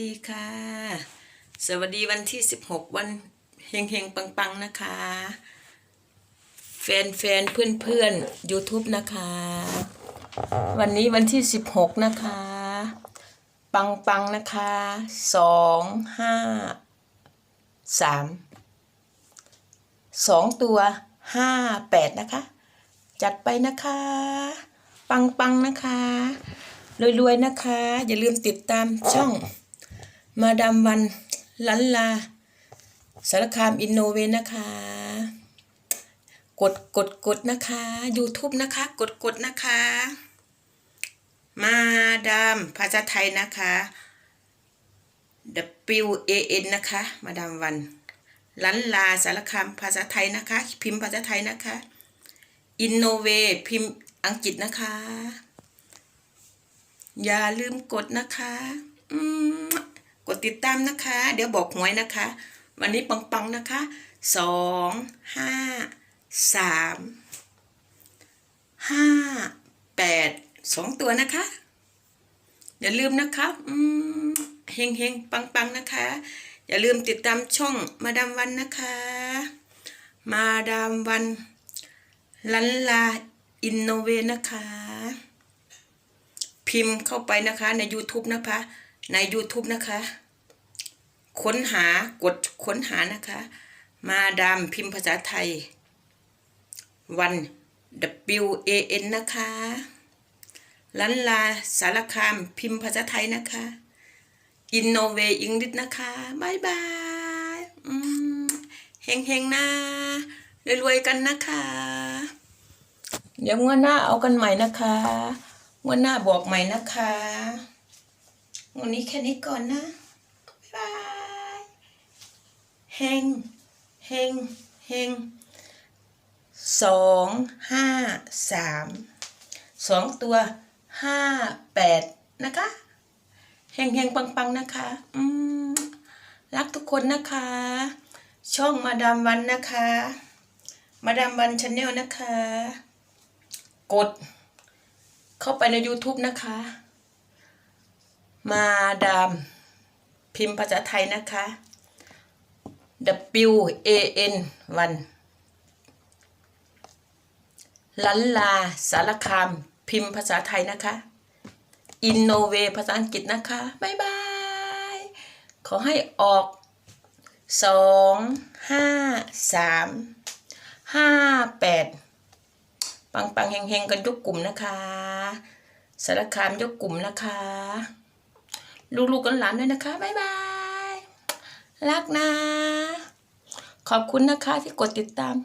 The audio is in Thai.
ดีค่ะ สวัสดีวันที่ 16 วันเฮงเฮงปังปังนะคะ แฟนแฟนเพื่อนเพื่อน YouTube นะคะ วันนี้วันที่ 16 นะคะ ปังปังนะคะสองห้าสามสองตัวห้าแปดนะคะ จัดไปนะคะ ปังปังนะคะรวยๆนะคะ อย่าลืมติดตามช่อง มาดามวันลันลาสารคามอินโนเวนะคะ กดกดกดนะคะ YouTube นะคะ กดกดนะคะ มาดามภาษาไทยนะคะ W A N นะคะ มาดามวันลันลาสารคามภาษาไทยนะคะ พิมพ์ภาษาไทยนะคะอินโนเวพิมพ์อังกฤษนะคะ อย่าลืมกดนะคะ อืม กดติดตามนะคะ เดี๋ยวบอกหวยนะคะ วันนี้ปังๆนะคะสองห้าสามห้าแปดสองตัวนะคะอย่าลืมนะคะอืมเฮงเฮงปังปังๆนะคะ อย่าลืมติดตามช่องมาดามวันนะคะ มาดามวันลันลาอินโนเวนะคะ พิมพ์เข้าไปนะคะใน YouTube นะคะ ใน YouTube นะคะ ค้นหากดค้นหานะคะ มาดามพิมพ์ภาษาไทย วัน W A N นะคะลันลาสารคามพิมพ์ภาษาไทยนะคะ อินโนเวอังกฤษนะคะบายบายเฮงเฮงนะรวยๆกันนะคะ เดี๋ยวงวดหน้าเอากันใหม่นะคะงวดหน้าบอกใหม่นะคะ วันนี้แค่นี้ก่อนนะ บ๊ายบายเฮงเฮงเฮงสองห้าสามสองตัวห้าแปดนะคะเฮงเฮงปังปังนะคะ อืม รักทุกคนนะคะ ช่องมาดามวันนะคะ มาดามวันชาแนลนะคะ กด เข้าไปใน YouTube นะคะ มาดามพิมพ์ภาษาไทยนะคะ W A N วันลันลาสารคาม พิมพ์ภาษาไทยนะคะ อินโนเวภาษาอังกฤษนะคะบายบาย ขอให้ออกสองห้าสามห้าแปดปังปังๆเฮงเฮงๆกันยกกลุ่มนะคะ สารคามยกกลุ่มนะคะ ลูกๆกันหลานด้วยนะคะบ๊ายบายรักนะ ขอบคุณนะคะที่กดติดตาม